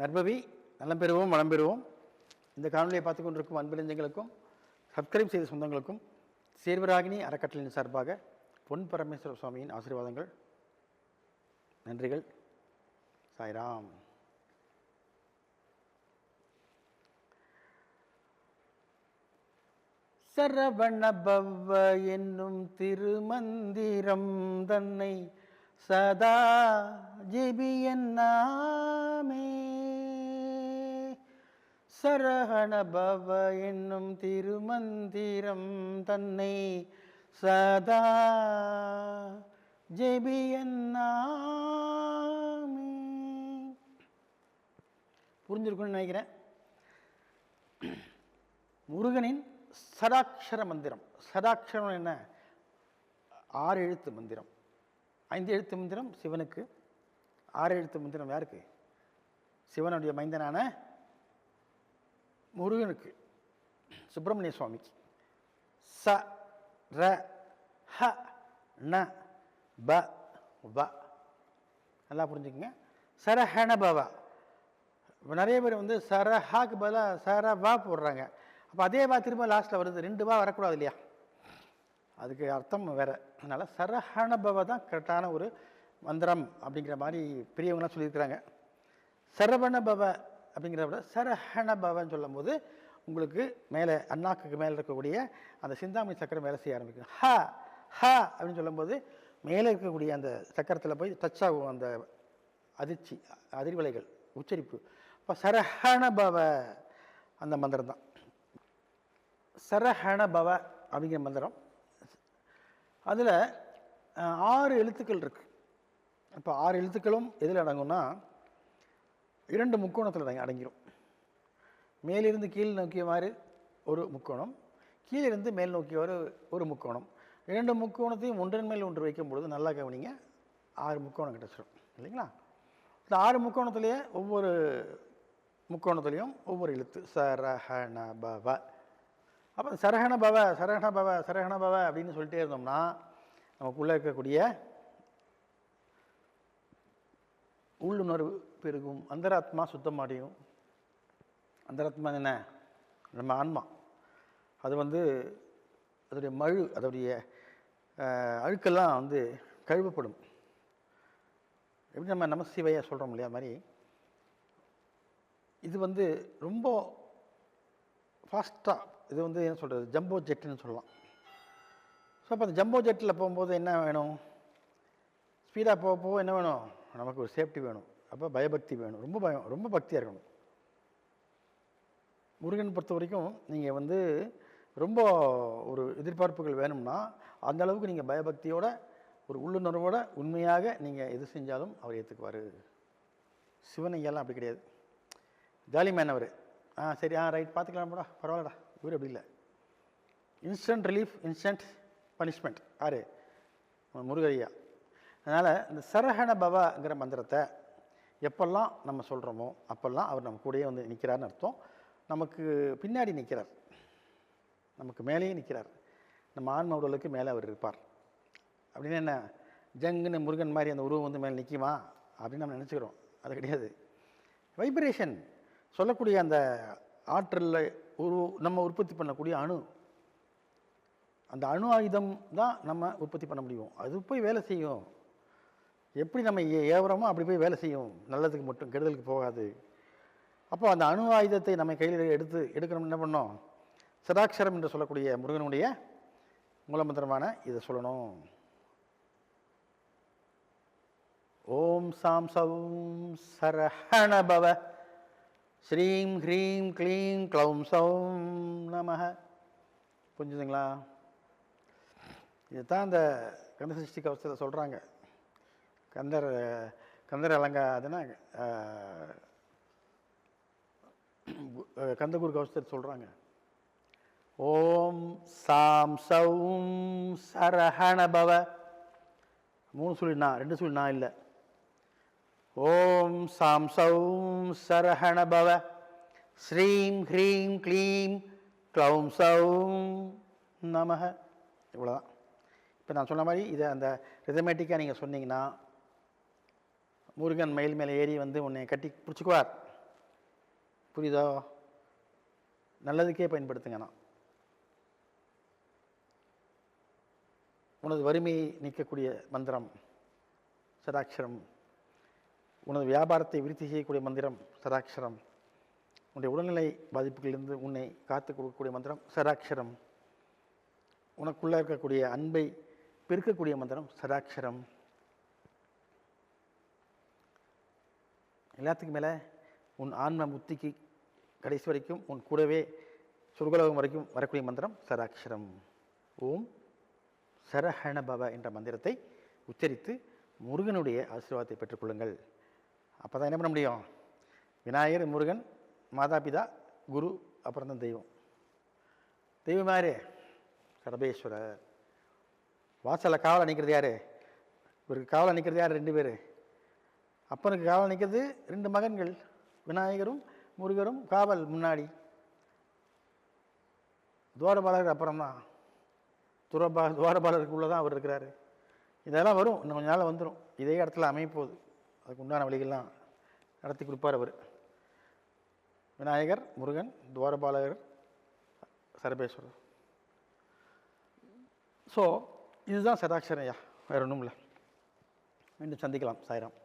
நற்பவி நலம் பெறுவோம் வளம் பெறுவோம். இந்த காணொலியை பார்த்து கொண்டிருக்கும் அன்பிழஞ்சங்களுக்கும் சப்ஸ்கிரைப் செய்த சொந்தங்களுக்கும் சேர்வராகினி அறக்கட்டளையின் சார்பாக பொன் பரமேஸ்வர சுவாமியின் ஆசீர்வாதங்கள். நன்றிகள். சாய்ராம். சரவணபவ என்னும் திருமந்திரம் தன்னை சதா ஜிபியன்னா சரஹணபவ என்னும் திருமந்திரம் தன்னை சதா ஜெபியன்னாமி. புரிஞ்சிருக்கும்னு நினைக்கிறேன். முருகனின் சதாட்சர மந்திரம். சதாட்சரம் என்ன? ஆறு எழுத்து மந்திரம். ஐந்து எழுத்து மந்திரம் சிவனுக்கு. ஆறு எழுத்து மந்திரம் யாருக்கு? சிவனுடைய மைந்தனான முருகனுக்கு சுப்பிரமணிய சுவாமிக்கு ச ர ஹ ந ப வ. நல்லா புரிஞ்சுக்கங்க. சரஹண பவ. இப்போ நிறைய பேர் வந்து சரஹாக்கு பதிலாக சர வா போடுறாங்க. அப்போ அதே வா திரும்ப லாஸ்ட்டில் வருது. ரெண்டு வா வரக்கூடாது இல்லையா? அதுக்கு அர்த்தம் வேறு. அதனால் சரஹணபவ தான் கரெக்டான ஒரு மந்திரம் அப்படிங்கிற மாதிரி பெரியவங்களாம் சொல்லியிருக்கிறாங்க. சரவணபவ அப்படிங்கிறத விட சரஹண பவம் சொல்லும்போது உங்களுக்கு மேலே அண்ணாக்குக்கு மேலே இருக்கக்கூடிய அந்த சிந்தாமணி சக்கரம் வேலை செய்ய ஆரம்பிக்கும் ஹ ஹ அப்படின்னு சொல்லும்போது மேலே இருக்கக்கூடிய அந்த சக்கரத்தில் போய் டச் ஆகும் அந்த அதிர்ச்சி அதிர்வலைகள் உச்சரிப்பு. இப்போ சரஹணபவ அந்த மந்திரம் தான். சரஹண பவ அப்படிங்கிற மந்திரம். அதில் ஆறு எழுத்துக்கள் இருக்குது இப்போ ஆறு எழுத்துக்களும் எதில் அடங்கும்னா இரண்டு முக்கோணத்தில் அடங்கிடும் அடங்கிரும். மேலிருந்து கீழ் நோக்கியவாறு ஒரு முக்கோணம் கீழிருந்து மேல் நோக்கியவாறு ஒரு முக்கோணம். இரண்டு முக்கோணத்தையும் ஒன்றன் மேல் ஒன்று வைக்கும் பொழுது நல்லா கவனிங்க ஆறு முக்கோணம் கிடச்சிடும் இல்லைங்களா? இந்த ஆறு முக்கோணத்துலேயே ஒவ்வொரு முக்கோணத்துலேயும் ஒவ்வொரு எழுத்து. சரஹண பவ அப்போ சரஹண பவ சரஹண பவ சரஹண பவ அப்படின்னு சொல்லிட்டே இருந்தோம்னா நமக்குள்ளே இருக்கக்கூடிய உள்ளுணர்வு பெருகும். அந்தராத்மா சுத்தமடையும். அந்தராத்மா என்ன? நம்ம ஆன்மா. அது வந்து அதோடைய மழு அதோடைய அழுக்கெல்லாம் வந்து கழுவப்படும். எப்படி நம்ம நமசிவையாக சொல்கிறோம் இல்லையா மாதிரி. இது வந்து ரொம்ப ஃபாஸ்ட்டாக இது வந்து என்ன சொல்கிறது ஜம்போ ஜெட்டுன்னு சொல்லலாம். ஸோ அப்போ அந்த ஜம்போ ஜெட்டில் போகும்போது என்ன வேணும்? ஸ்பீடாக போக போக என்ன வேணும்? நமக்கு ஒரு சேஃப்டி வேணும். அப்போ பயபக்தி வேணும். ரொம்ப பயம் ரொம்ப பக்தியாக இருக்கணும். முருகன் பொறுத்த வரைக்கும் நீங்கள் வந்து ரொம்ப ஒரு எதிர்பார்ப்புகள் வேணும்னா அந்த அளவுக்கு நீங்கள் பயபக்தியோட ஒரு உள்ளுணர்வோட உண்மையாக நீங்கள் எது செஞ்சாலும் அவர் ஏற்றுக்குவார் சிவனையெல்லாம் அப்படி கிடையாது. ஜாலி மேன் அவர். ஆ சரி ஆ ரைட் பார்த்துக்கலாம் போடா. பரவாயில்லடா. இவர் அப்படி இல்லை. இன்ஸ்டன்ட் ரிலீஃப் இன்ஸ்டன்ட் பனிஷ்மெண்ட் ஆறு முருகையா அதனால் இந்த சரஹண பவங்கிற மந்திரத்தை எப்பெல்லாம் நம்ம சொல்கிறோமோ அப்போல்லாம் அவர் நம்ம கூடயே வந்து நிற்கிறார்னு அர்த்தம். நமக்கு பின்னாடி நிற்கிறார் நமக்கு மேலேயே நிற்கிறார் நம்ம ஆன்ம உடலுக்கு மேலே அவர் இருப்பார். அப்படின்னு என்ன? ஜங்குன்னு முருகன் மாதிரி அந்த உருவம் வந்து மேலே நிற்குமா அப்படின்னு நம்ம நினச்சிக்கிறோம். அது கிடையாது. வைப்ரேஷன் சொல்லக்கூடிய அந்த ஆற்றலில் உரு நம்ம உற்பத்தி பண்ணக்கூடிய அணு. அந்த அணு ஆயுதம் தான் நம்ம உற்பத்தி பண்ண முடியும். அது போய் வேலை செய்யும். எப்படி நம்ம ஏ- ஏவுறோமோ அப்படி போய் வேலை செய்யும். நல்லதுக்கு மட்டும் கெடுதலுக்கு போகாது. அப்போ அந்த அணு ஆயுதத்தை நம்ம கையில் எடுத்து எடுக்கணும் என்ன பண்ணோம்? சதாட்சரம் என்று சொல்லக்கூடிய முருகனுடைய மூலமந்திரமான இதை சொல்லணும். ஓம் சாம் சவும் சரஹணபவ ஸ்ரீம் ஹ்ரீம் க்ளீம் க்ளௌம் சௌம் நமக புரிஞ்சுதுங்களா? இதுதான் அந்த கந்தசஷ்டி கவசத்தில் சொல்கிறாங்க கந்தர் கந்தர் அலங்கா அதுனா கந்தகுரு கௌஸ்தர் சொல்கிறாங்க ஓம் சாம் சௌம் சரஹணபவ மூணு சொல்லி நான் ரெண்டு சொல்லி நான் இல்லை. ஓம் சாம் சௌம் சரஹணபவ ஸ்ரீம் ஹ்ரீம் க்ளீம் க்ளௌம் சௌம் நமக இவ்வளோதான் இப்போ நான் சொன்ன மாதிரி இதை அந்த ரிதமேட்டிக்காக நீங்கள் சொன்னீங்கன்னா முருகன் மயில் மேலே ஏறி வந்து உன்னை கட்டி பிடிச்சிக்குவார். புரியுதோ? நல்லதுக்கே பயன்படுத்துங்கண்ணா உனது வறுமையை நீக்கக்கூடிய மந்திரம் சதாட்சரம். உனது வியாபாரத்தை விருத்தி செய்யக்கூடிய மந்திரம் சதாட்சரம். உன்னுடைய உடல்நிலை பாதிப்புகளிலிருந்து உன்னை காத்து கொடுக்கக்கூடிய மந்திரம் சதாட்சரம். உனக்குள்ளே இருக்கக்கூடிய அன்பை பெருக்கக்கூடிய மந்திரம் சதாட்சரம். எல்லாத்துக்கும் மேலே உன் ஆன்ம புத்திக்கு கடைசி வரைக்கும் உன் கூடவே சொர்க்கலோகம் வரைக்கும் வரக்கூடிய மந்திரம் சராட்சரம். ஓம் சரஹண பவ என்ற மந்திரத்தை உச்சரித்து முருகனுடைய ஆசீர்வாதத்தை பெற்றுக்கொள்ளுங்கள். அப்போ தான் என்ன பண்ண முடியும்? விநாயகர் முருகன் மாதாபிதா குரு அப்புறம் தான் தெய்வம் தெய்வம்மாரு சரபேஸ்வரர். வாசலில் காவல் நிற்கிறது யார்? இவருக்கு காவல் நிற்கிறது யார்? ரெண்டு பேர். அப்பனுக்கு காவல் நிற்கிறது ரெண்டு மகன்கள் விநாயகரும் முருகரும் காவல் முன்னாடி. துவாரபாலகர் அப்புறம்தான். துரபா துவாரபாலருக்குள்ளே தான் அவர் இருக்கிறாரு. இதெல்லாம் வரும். இன்னும் கொஞ்ச நாள் வந்துடும் இதே இடத்துல அமையப்போகுது. அதுக்கு உண்டான வழிகள்லாம் நடத்தி கொடுப்பார் அவர். விநாயகர் முருகன் துவாரபாலகர் சரபேஸ்வரர். ஸோ இதுதான் சதாட்சரையா வேறு ஒன்றும் இல்லை மீண்டும் சந்திக்கலாம். சாய்ராம்.